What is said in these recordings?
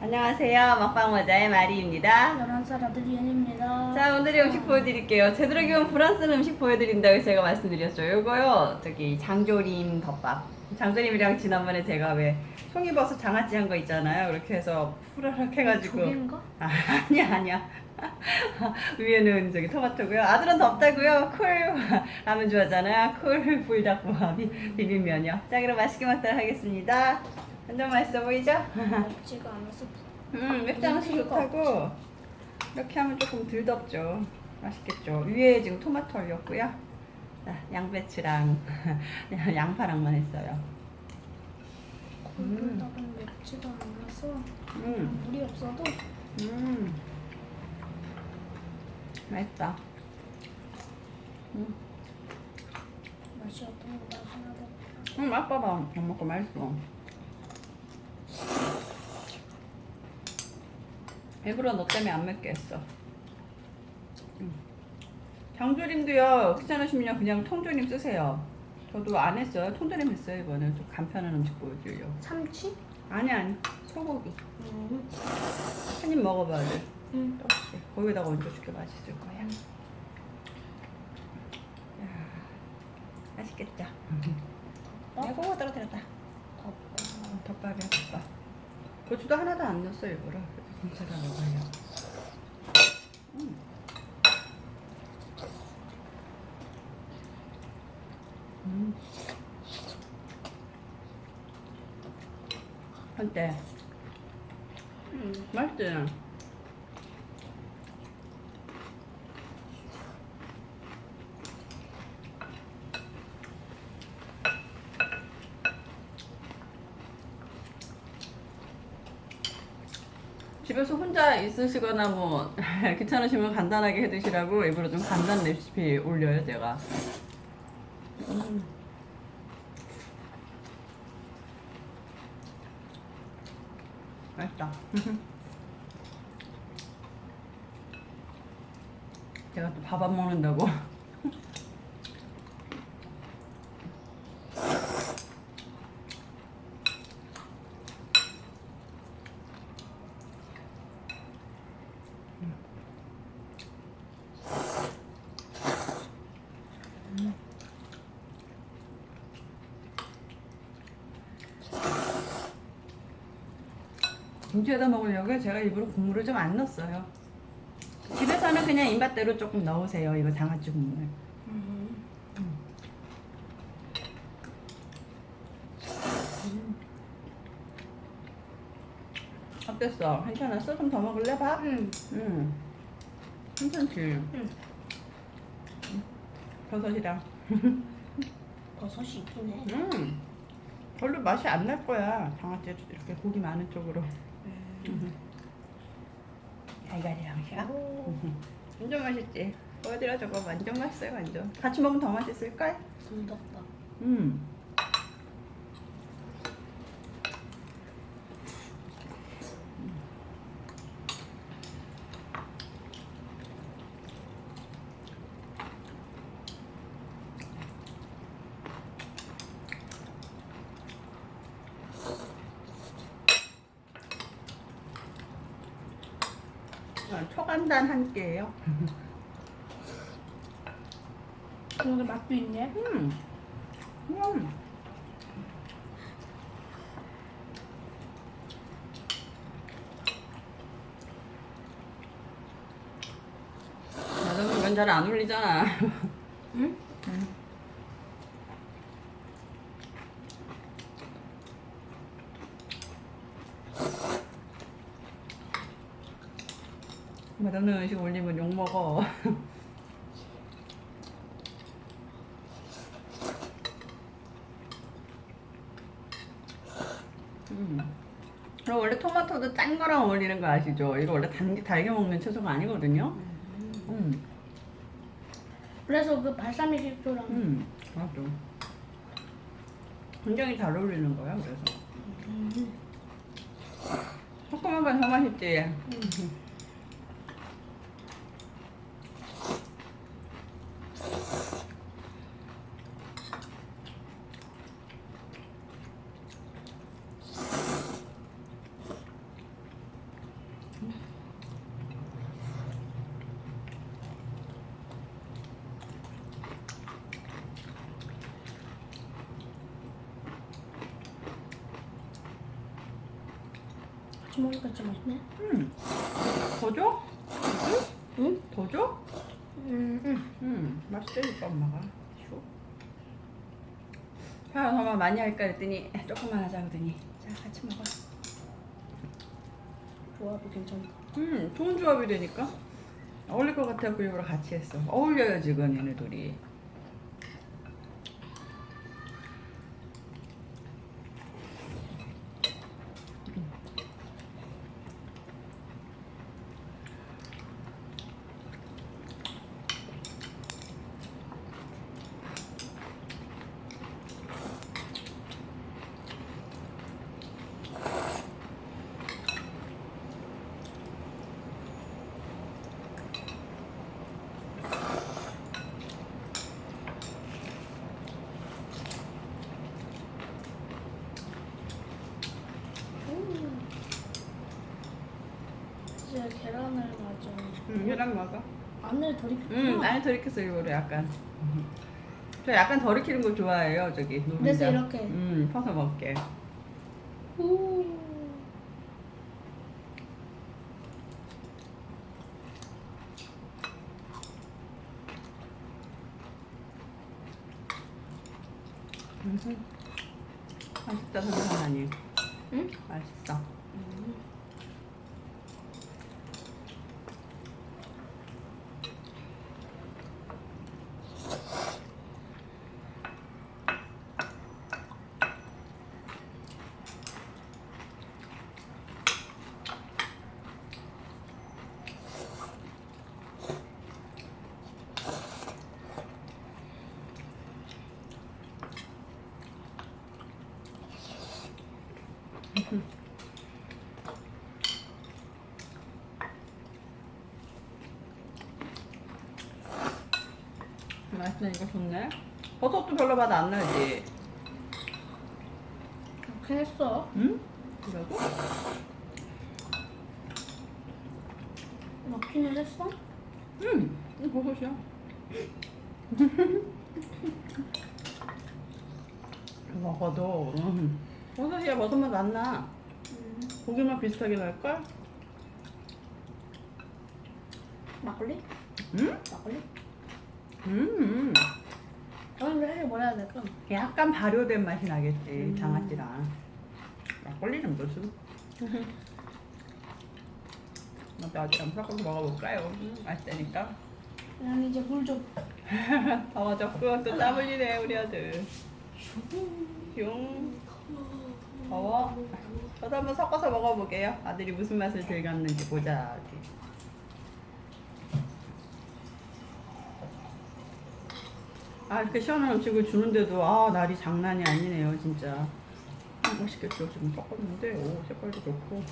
안녕하세요. 먹방 모자의 마리입니다. 11살 아들 이현입니다. 자, 오늘의 음식 보여드릴게요. 제대로 기온 프랑스 음식 보여드린다고 제가 말씀드렸죠. 요거요, 저기 장조림 덮밥. 장조림이랑 지난번에 제가 왜 송이버섯 장아찌 한 거 있잖아요. 이렇게 해서 후라락 해가지고. 조개인가? 아, 아니야, 아니야. 위에는 저기 토마토고요. 아들은 덥다고요. 쿨 라면 좋아하잖아요. 쿨 불닭볶음 비- 비빔면이요. 자, 그럼 맛있게 먹도록 하겠습니다. 완전 맛있어 보이죠? 맵지가 않아서 음, 맵지 않아서 좋다고. 이렇게 하면 조금 덜 덥죠. 맛있겠죠. 위에 지금 토마토 올렸고요. 자, 양배추랑 양파랑만 했어요. 골고루닭은 맵지가 않아서 음, 물이 없어도 음, 맛있다. 음, 맛이 어떤 거 맛이나 봐. 음, 아빠 봐. 안 먹고 맛있어. 일부러 너 때문에 안 맵게 했어. 음. 장조림도요, 귀찮으시면 그냥 통조림 쓰세요. 저도 안 했어요. 통조림 했어요, 이번에. 좀 간편한 음식 보여주려고. 참치? 아니, 아니. 소고기. 음. 한입 먹어봐야 돼. 음. 떡볶이. 거기다가 얹어줄게 맛있을 거야. 야, 맛있겠죠? 내가 고거 떨어뜨렸다. 덮밥. 덮밥이야, 덮밥. 고추도 하나도 안 넣었어, 일부러. 괜찮아, 먹어요. 음. 음. 어때? 음. 맛있지? 집에서 혼자 있으시거나 뭐 귀찮으시면 간단하게 해 드시라고 일부러 좀 간단 레시피 올려요 제가. 음. 맛있다. 제가 또 밥 안 먹는다고. 김치에다 먹으려고 제가 일부러 국물을 좀 안 넣었어요. 집에서는 그냥 입맛대로 조금 넣으세요. 이거 장아찌 국물. 음. 어땠어? 괜찮았어? 좀 더 먹을래 밥? 음. 응. 괜찮지? 응. 버섯이랑. 버섯이 있긴 해. 음. 별로 맛이 안 날 거야. 장아찌 이렇게 고기 많은 쪽으로. 음. 달걀이랑 샤. 오. 완전 맛있지? 보여드려 저거 완전 맛있어요 완전. 같이 먹으면 더 맛있을걸? 불덮밥. 음. 초간단 한 개예요. 오늘 맛도 있네. 음. 음. 나도 이건 잘안 울리잖아. 응? 맛없는 음식 올리면 욕 먹어. 음. 그럼 원래 토마토도 짠 거랑 어울리는 거 아시죠? 이거 원래 단게 달게 먹는 채소가 아니거든요. 음, 그래서 그 발사믹 식초랑 음, 맞아. 굉장히 잘 어울리는 거야. 그래서 음. 조그만 건더 맛있지. 같 이 먹으니까 진짜 맛있네. 음. 더 줘? 응? 더 줘? 음, 응. 음, 맛있다니까 엄마가. 쇼. 자, 엄마 많이 할까 했더니 조금만 하자 그러더니 자 같이 먹어. 조합이 괜찮다. 음, 좋은 조합이 되니까 어울릴 것 같아서 일부러 같이 했어. 어울려요 지금 얘네 둘이. 음. 계란을 맞아. 음, 계란 먹어. 안을. 음, 나는 덜 익혔어 일부러 약간. 저 약간 덜 익히는 거 좋아해요 저기 노른자. 그래서 이렇게. 음, 퍼서 먹게. 오. 음, 맛있다 선생님. 응? 맛있어. 음. 맛있네 이거 좋네. 버섯도 별로 맛 안 나지. 그렇게 했어. 응? 이러고? 넣기는 했어? 응. 이거 버섯이야. 먹어도 음. 버섯이야 버섯 맛 안 나. 음. 고기만 비슷하게 날걸? 막걸리? 응? 막걸리? 음. 저는 왜 뭐라 해야 될까? 약간 발효된 맛이 나겠지 음. 장아찌랑. 막걸리는 무슨? 나도 아직 안 섞어서 먹어볼까요? 음, 맛있다니까. 난 이제 물 좀. 더워졌고 또 땀 흘리네 우리 아들. 용. 더워. 저도 한번 섞어서 먹어보게요. 아들이 무슨 맛을 즐겼는지 보자. 아 이렇게 시원한 음식을 주는데도 아 날이 장난이 아니네요 진짜. 음, 맛있겠죠 지금 섞었는데 오 색깔도 좋고.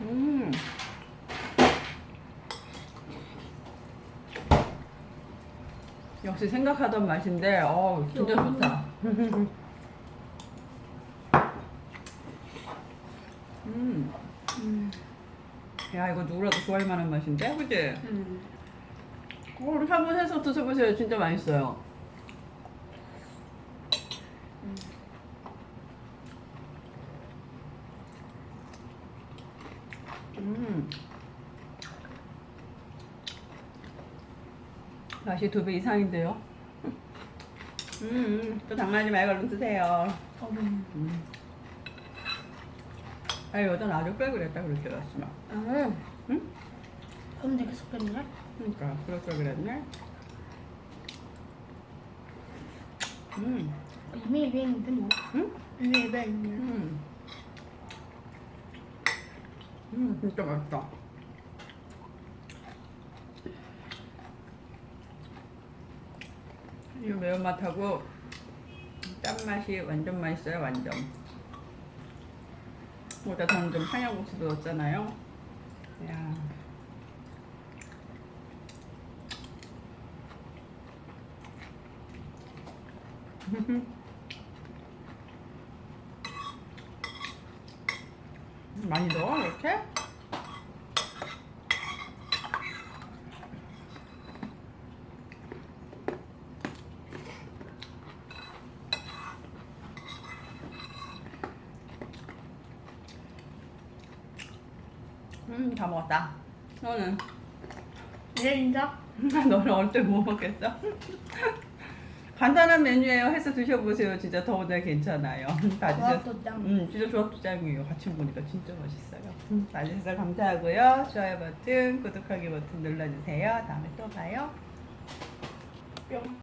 음. 역시 생각하던 맛인데, 어 진짜 좋다. 음, 음. 야 이거 누구라도 좋아할 만한 맛인데, 그지? 음. 어, 우리 한번 해서 드셔보세요. 진짜 맛있어요. 음. 맛이 두 배 이상인데요. 음, 또 장난하지 말고 얼른 드세요. 음. 음. 아, 여자 아주 빼 그랬다 줄 알았으면. 아. 응? 그럼 되게 섞였네. 그러니까 줄 그랬네. 음, 이미 입에 있는데 뭐. 응? 이미 입에 있네. 음, 음, 진짜 맛있다. 이 매운맛하고 짠맛이 완전 맛있어요, 완전. 거기다 저는 좀 청양고추도 넣었잖아요. 야. 많이 넣어, 이렇게? 음, 다 먹었다. 너는? 내 인자? 너는 어릴 못 먹겠어? 간단한 메뉴예요. 해서 드셔보세요. 진짜 더우나 괜찮아요. 다 드셨. 조합도장. 음, 진짜 조합도장이에요. 같이 먹으니까 진짜 맛있어요. 음, 봐주셔서 감사하고요. 좋아요 버튼, 구독하기 버튼 눌러주세요. 다음에 또 봐요. 뿅.